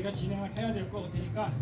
저희가 진행을 해야 될 것 같으니까.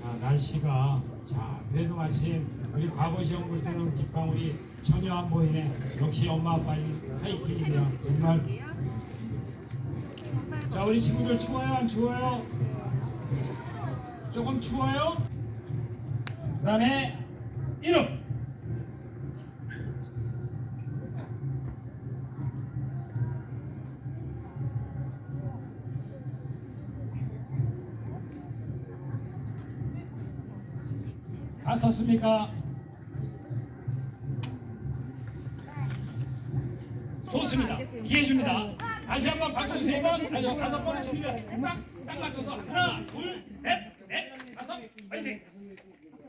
자 날씨가 자 그래도 마침 우리 과거 시험 볼 때는 빗방울이 전혀 안 보이네. 역시 엄마 아빠의 파이팅이네요. 정말. 자 우리 친구들 추워요 안 추워요? 조금 추워요? 그 다음에 이름 다 썼습니까? 좋습니다. 기회 줍니다. 다시 한번 박수 세 번, 아니 다섯 번을 칩니다. 딱, 딱 맞춰서 하나, 둘, 셋, 넷, 다섯, 파이팅.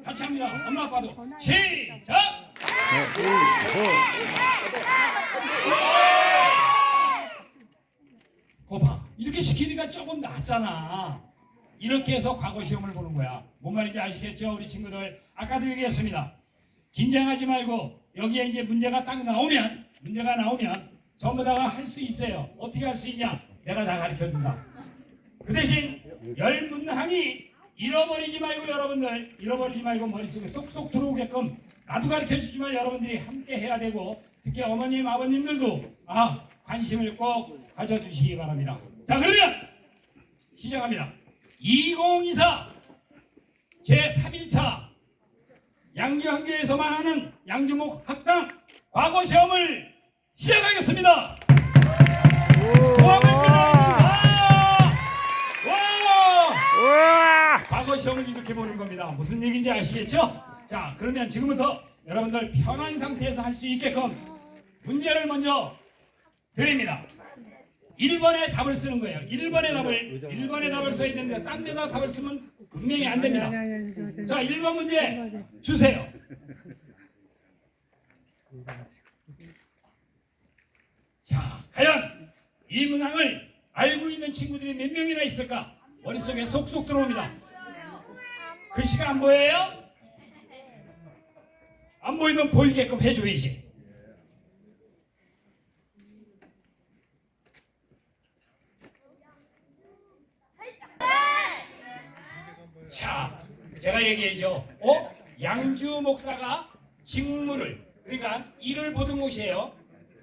같이 합니다. 엄마 아빠도 시작. 거봐 이렇게 시키니까 조금 낫잖아. 이렇게 해서 과거 시험을 보는 거야. 뭔 말인지 아시겠죠, 우리 친구들? 아까도 얘기했습니다. 긴장하지 말고 여기에 이제 문제가 딱 나오면 문제가 나오면 전부 다가 할 수 있어요. 어떻게 할 수 있냐? 내가 다 가르쳐 준다. 그 대신 열 문항이 잃어버리지 말고 여러분들 잃어버리지 말고 머릿속에 쏙쏙 들어오게끔 나도 가르쳐 주지만 여러분들이 함께 해야 되고 특히 어머님 아버님들도 아 관심을 꼭 가져주시기 바랍니다. 자 그러면 시작합니다. 2024 제 3일차 양주학교에서만 하는 양주목 학당 과거 시험을 시작하겠습니다. 질러줍니다. 와! 우와! 과거 시험을 이렇게 보는 겁니다. 무슨 얘기인지 아시겠죠? 자, 그러면 지금부터 여러분들 편한 상태에서 할 수 있게끔 문제를 먼저 드립니다. 1번에 답을 쓰는 거예요. 1번에 답을 1번에 답을 써야 되는데 딴 데다 답을 쓰면 분명히 안 됩니다. 자, 1번 문제 주세요. 자, 과연 이 문항을 알고 있는 친구들이 몇 명이나 있을까? 머릿속에 속속 들어옵니다. 글씨가 안 보여요? 안 보이면 보이게끔 해줘야지. 자, 제가 얘기해죠. 어? 양주 목사가 직무를 그러니까 일을 보던 곳이에요.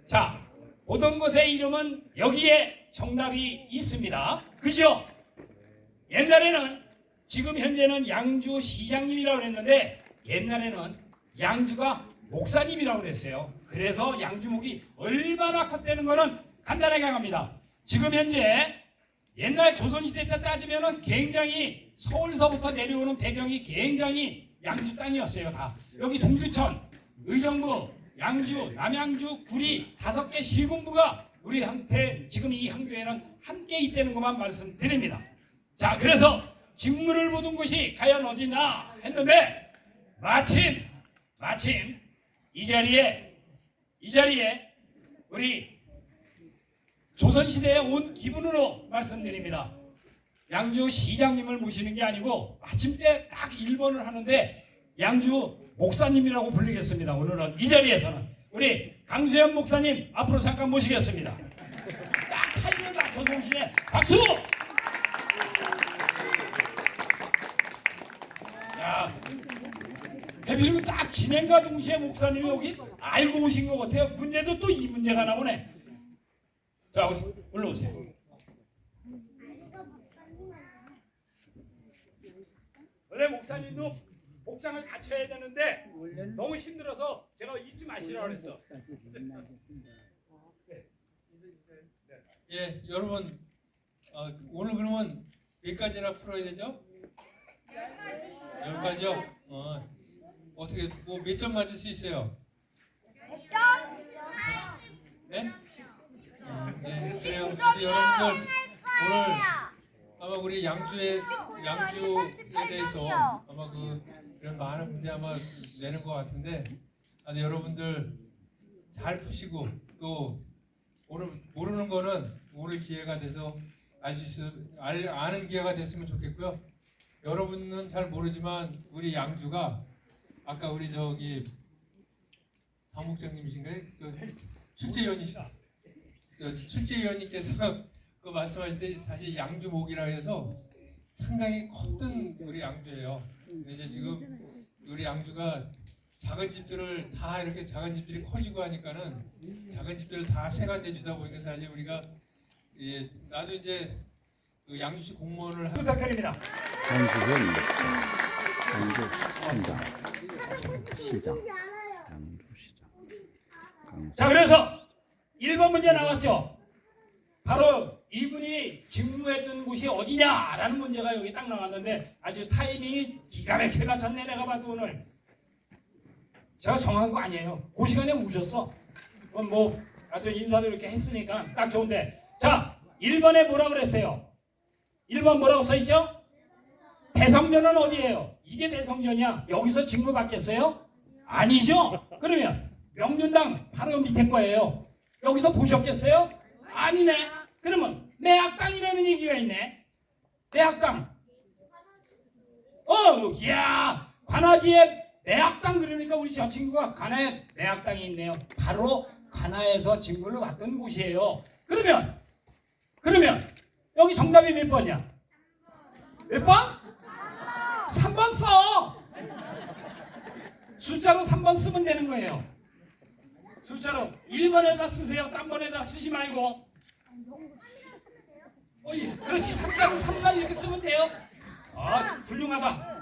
자, 보던 곳의 이름은 여기에 정답이 있습니다. 그죠? 옛날에는 지금 현재는 양주 시장님이라고 그랬는데 옛날에는 양주가 목사님이라고 그랬어요. 그래서 양주목이 얼마나 컸다는 거는 간단하게 합니다. 지금 현재 옛날 조선시대 때 따지면은 굉장히 서울서부터 내려오는 배경이 굉장히 양주 땅이었어요. 다 여기 동두천, 의정부, 양주, 남양주, 구리 다섯 개 시군부가 우리 한테 지금 이 한교에는 함께 있다는 것만 말씀드립니다. 자, 그래서 직무를 보던 곳이 과연 어디나 했는데 마침 마침 이 자리에 이 자리에 우리 조선시대에 온 기분으로 말씀드립니다. 양주 시장님을 모시는 게 아니고 마침때 딱 1번을 하는데 양주 목사님이라고 불리겠습니다. 오늘은 이 자리에서는 우리 강수현 목사님 앞으로 잠깐 모시겠습니다. 딱 타이밍 맞춰서 오시네. 박수! 야, 대비로 딱 진행과 동시에 목사님이 여기 알고 오신 것 같아요. 문제도 또 이 문제가 나오네. 자, 오시- 올라오세요. 원래 목사님도 복장을 갖춰야 되는데 너무 힘들어서 제가 잊지 마시라고 그랬어. 예, 여러분 어, 오늘 그러면 몇 가지나 풀어야 되죠? 열 가지요. 어, 어떻게 뭐 몇 점 맞을 수 있어요? 네? 그래서 여러분들 오늘 아마 우리 양주에 양주에 대해서 아마 그 이런 많은 문제 아마 내는 것 같은데 아니 여러분들 잘 푸시고 또 모르, 모르는 거는 모를 기회가 돼서 알수 알, 아는 기회가 됐으면 좋겠고요. 여러분은 잘 모르지만 우리 양주가 아까 우리 저기 사무국장님이신가요? 저 출제위원이시죠? 저 출제위원님께서 그 말씀하실 때 사실 양주목이라 해서 상당히 컸던 우리 양주예요. 근데 이제 지금 우리 양주가 작은 집들을 다 이렇게 작은 집들이 커지고 하니까는 작은 집들을 다 세관내 주다 보니까 사실 우리가 예, 나도 이제 그 양주시 공무원을 하- 부탁드립니다. 목사, 양주 시장, 시장, 양주 시장. 강주. 자 그래서 1번 문제 나왔죠. 바로 이분이 직무했던 곳이 어디냐라는 문제가 여기 딱 나왔는데 아주 타이밍이 기가 막히게 맞췄네 내가 봐도 오늘. 제가 정한 거 아니에요. 그 시간에 오셨어. 그럼 뭐 하여튼 인사도 이렇게 했으니까 딱 좋은데. 자 1번에 뭐라 그랬어요? 1번 뭐라고 써있죠? 대성전은 어디예요? 이게 대성전이야? 여기서 직무 받겠어요? 아니죠? 그러면 명륜당 바로 밑에 거예요 여기서 보셨겠어요 아니네 그러면 매악당이라는 얘기가 있네 매악당 어, 이야, 관아지에 매악당 그러니까 우리 저 친구가 관아에 매악당이 있네요. 바로 관아에서 직무를 왔던 곳이에요. 그러면, 그러면 여기 정답이 몇 번이야? 몇 번? 3번 써. 숫자로 3번 쓰면 되는 거예요. 숫자로 1번에다 쓰세요. 딴 번에다 쓰지 말고. 어, 이- 그렇지. 3자로 3만 이렇게 쓰면 돼요. 아, 훌륭하다.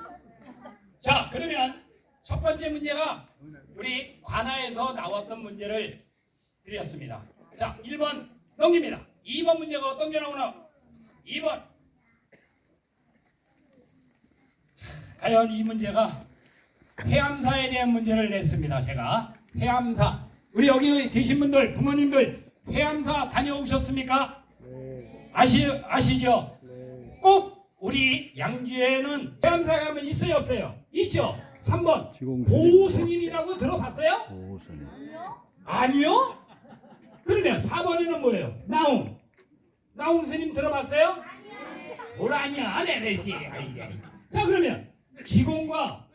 자, 그러면 첫 번째 문제가 우리 관아에서 나왔던 문제를 드렸습니다. 자, 1번 넘깁니다. 2번 문제가 어떤 게 나오나? 2번. 과연 이 문제가 해암사에 대한 문제를 냈습니다. 제가 해암사. 우리 여기 계신 분들, 부모님들 해암사 다녀오셨습니까? 아시 아시죠? 꼭 우리 양주에는 해암사가 하면 있어요, 없어요? 있죠. 3번 지공 보스님이라고 들어봤어요? 보호스님. 아니요? 그러면 4번에는 뭐예요? 나웅. 나웅 스님 들어봤어요? 뭘 아니야, 아이. 자, 그러면 지공과